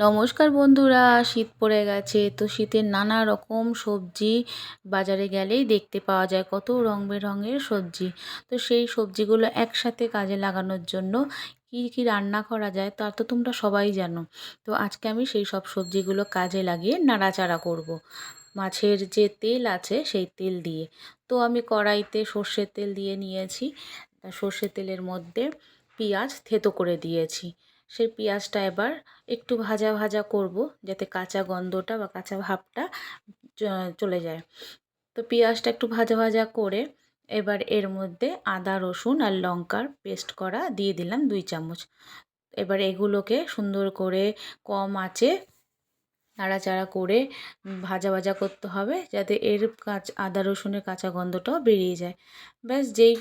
নমস্কার বন্ধুরা, শীত পড়ে গেছে, তো শীতের নানা রকম সবজি বাজারে গেলেই দেখতে পাওয়া যায় কত রং বেরঙের সবজি। তো সেই সবজিগুলো একসাথে কাজে লাগানোর জন্য কী কী রান্না করা যায় তা তো তোমরা সবাই জানো। তো আজকে আমি সেই সব সবজিগুলো কাজে লাগিয়ে নাড়াচাড়া করব। মাছের যে তেল আছে সেই তেল দিয়ে। তো আমি কড়াইতে সর্ষের তেল দিয়ে নিয়েছি। সর্ষের তেলের মধ্যে পেঁয়াজ থেতো করে দিয়েছি। সেই পেঁয়াজটা এবার একটু ভাজা ভাজা করব যাতে কাঁচা গন্ধটা বা কাঁচা ভাবটা চলে যায়। তো পেঁয়াজটা একটু ভাজা ভাজা করে এবার এর মধ্যে আদা, রসুন আর লঙ্কার পেস্ট করা দিয়ে দিলাম দুই চামচ। এবার এগুলোকে সুন্দর করে কম আঁচে নাড়াচাড়া করে ভাজা ভাজা করতে হবে যাতে এর কাঁচ, আদা, রসুনের কাঁচা গন্ধটাও বেরিয়ে যায়। ব্যাস যেই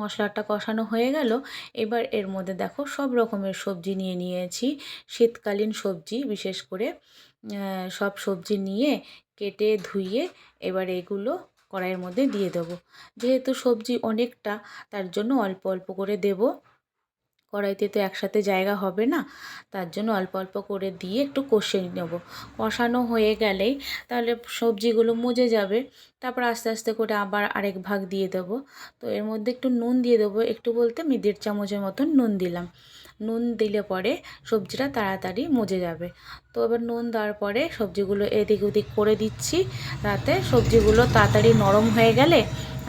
মশলাটা কষানো হয়ে গেল। এবার এর মধ্যে দেখো সব রকমের সবজি নিয়ে নিয়েছি। শীতকালীন সবজি, বিশেষ করে সব সবজি নিয়ে কেটে ধুইয়ে এবার এগুলো কড়াইয়ের মধ্যে দিয়ে দেবো। যেহেতু সবজি অনেকটা, তার জন্য অল্প অল্প করে দেবো। কড়াইতে তো একসাথে জায়গা হবে না, তার জন্য অল্প অল্প করে দিয়ে একটু কষে নেব। কষানো হয়ে গেলেই তাহলে সবজিগুলো মজে যাবে, তারপর আস্তে আস্তে করে আবার আরেক ভাগ দিয়ে দেব। তো এর মধ্যে একটু নুন দিয়ে দেবো, একটু বলতে আমি দেড় চামচের মতন নুন দিলাম। নুন দিলে পরে সবজিটা তাড়াতাড়ি মজে যাবে। তো এবার নুন দেওয়ার পরে সবজিগুলো এদিক ওদিক করে দিচ্ছি। তাতে সবজিগুলো তাড়াতাড়ি নরম হয়ে গেলে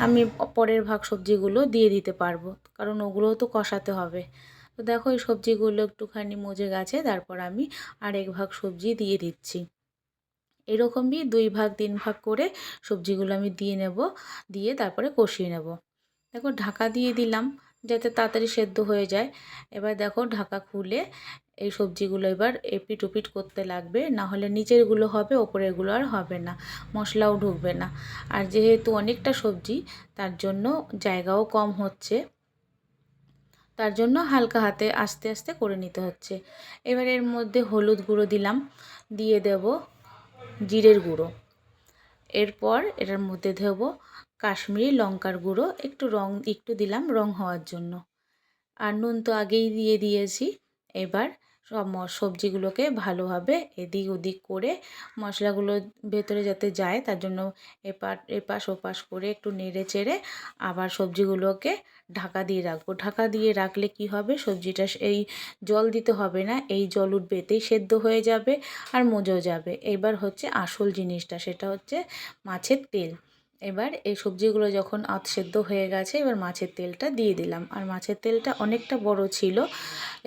আমি পরের ভাগ সবজিগুলো দিয়ে দিতে পারব, কারণ ওগুলোও তো কষাতে হবে। তো দেখো এই সবজিগুলো একটুখানি মজে গেছে, তারপর আমি আরেক ভাগ সবজি দিয়ে দিচ্ছি। এরকমই দুই ভাগ, তিন ভাগ করে সবজিগুলো আমি দিয়ে নেব, দিয়ে তারপরে কষিয়ে নেব। দেখো ঢাকা দিয়ে দিলাম যাতে তাড়াতাড়ি সেদ্ধ হয়ে যায়। এবার দেখো ঢাকা খুলে এই সবজিগুলো এবার এপিট ওপিট করতে লাগবে। না হলে নিচেরগুলো হবে, ওপরেরগুলো আর হবে না। মশলাও ঢুকবে না। আর যেহেতু অনেকটা সবজি, তার জন্য জায়গাও কম হচ্ছে। তার জন্য হালকা হাতে আস্তে আস্তে করে নিতে হচ্ছে। এবার এর মধ্যে হলুদ গুঁড়ো দিলাম। দিয়ে দেব জিরের গুঁড়ো। এরপর এটার মধ্যে দেব কাশ্মীরি লঙ্কার গুঁড়ো, একটু রং, একটু দিলাম রং হওয়ার জন্য। আর নুন তো আগেই দিয়ে দিয়েছি। এবার সব সবজিগুলোকে ভালোভাবে এদিক ওদিক করে মশলাগুলো ভেতরে যাতে যায়, তার জন্য এপার এপাশ ওপাশ করে একটু নেড়ে চেড়ে আবার সবজিগুলোকে ঢাকা দিয়ে রাখব। ঢাকা দিয়ে রাখলে কি হবে? সবজিটা এই জল দিতে হবে না, এই জল উঠবেতেই সেদ্ধ হয়ে যাবে আর মজেও যাবে। এবার হচ্ছে আসল জিনিসটা, সেটা হচ্ছে মাছের তেল। এবার এই সবজিগুলো যখন আধ সেদ্ধ হয়ে গেছে, এবার মাছের তেলটা দিয়ে দিলাম। আর মাছের তেলটা অনেকটা বড় ছিল,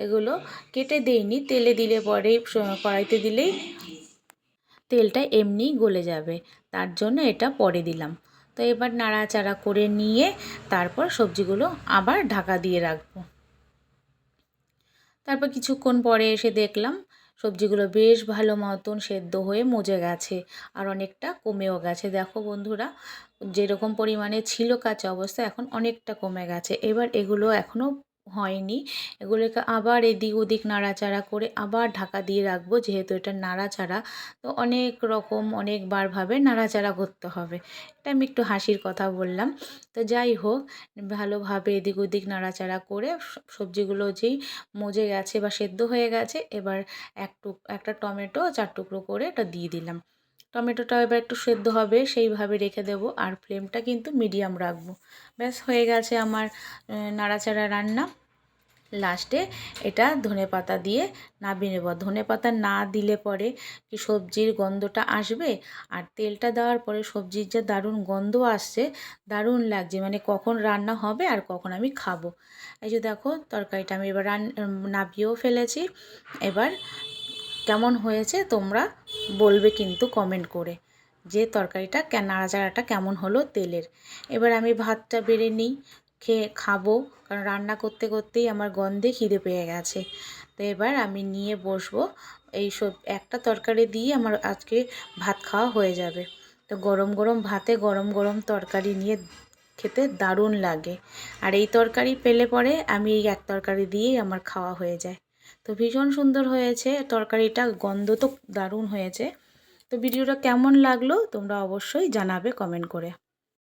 এগুলো কেটে দেইনি, তেলে দিলে পরেই কড়াইতে দিলেই তেলটা এমনি গলে যাবে। তার জন্য এটা পরে দিলাম। তো এবার নাড়াচাড়া করে নিয়ে তারপর সবজিগুলো আবার ঢাকা দিয়ে রাখব। তারপর কিছুক্ষণ পরে এসে দেখলাম সবজিগুলো বেশ ভালো মতন সেদ্ধ হয়ে মজে গেছে আর অনেকটা কমেও গেছে। দেখো বন্ধুরা, যেরকম পরিমাণে ছিল কাঁচা অবস্থা এখন অনেকটা কমে গেছে। এবার এগুলো এখনও হয়নি। এগুলোকে আবার এদিক ওদিক নাড়াচাড়া করে আবার ঢাকা দিয়ে রাখব, যেহেতু এটা নাড়াচাড়া। তো অনেক রকম অনেকবারভাবে নাড়াচাড়া করতে হবে। এটা আমি একটু হাসির কথা বললাম। তো যাই হোক, ভালোভাবে এদিক ওদিক নাড়াচাড়া করে সবজিগুলো যেই মজে গেছে বা সেদ্ধ হয়ে গেছে, এবার এক টুক, একটা টমেটো চার টুকরো করে এটা দিয়ে দিলাম। টমেটোটা এবার একটু সেদ্ধ হবে, সেইভাবে রেখে দেব আর ফ্লেমটা কিন্তু মিডিয়াম রাখব। ব্যাস, হয়ে গেছে আমার নাড়াচাড়া রান্না। লাস্টে এটা ধনে পাতা দিয়ে নাবিয়ে নেব। ধনে পাতা না দিলে পরে কি সবজির গন্ধটা আসবে? আর তেলটা দেওয়ার পরে সবজির যে দারুণ গন্ধ আসছে, দারুণ লাগছে। মানে কখন রান্না হবে আর কখন আমি খাব। এই যে দেখো, তরকারিটা আমি এবার রান নাবিয়েও ফেলেছি। এবার কেমন হয়েছে তোমরা বলবে কিন্তু কমেন্ট করে যে তরকারিটা নাড়াচাড়াটা কেমন হলো তেলের। এবার আমি ভাতটা বেড়ে নিই, খেয়ে খাব, কারণ রান্না করতে করতেই আমার গন্ধে খিদে পেয়ে গেছে। তো এবার আমি নিয়ে বসবো, এই সব একটা তরকারি দিয়ে আমার আজকে ভাত খাওয়া হয়ে যাবে। তো গরম গরম ভাতে গরম গরম তরকারি নিয়ে খেতে দারুণ লাগে। আর এই তরকারি পেলে পরে আমি এই এক তরকারি দিয়েই আমার খাওয়া হয়ে যায়। তো ভীষণ সুন্দর হয়েছে, তরকারিটা গন্ধ তো দারুণ হয়েছে। তো ভিডিওটা কেমন লাগল তোমরা অবশ্যই জানাবে কমেন্ট করে।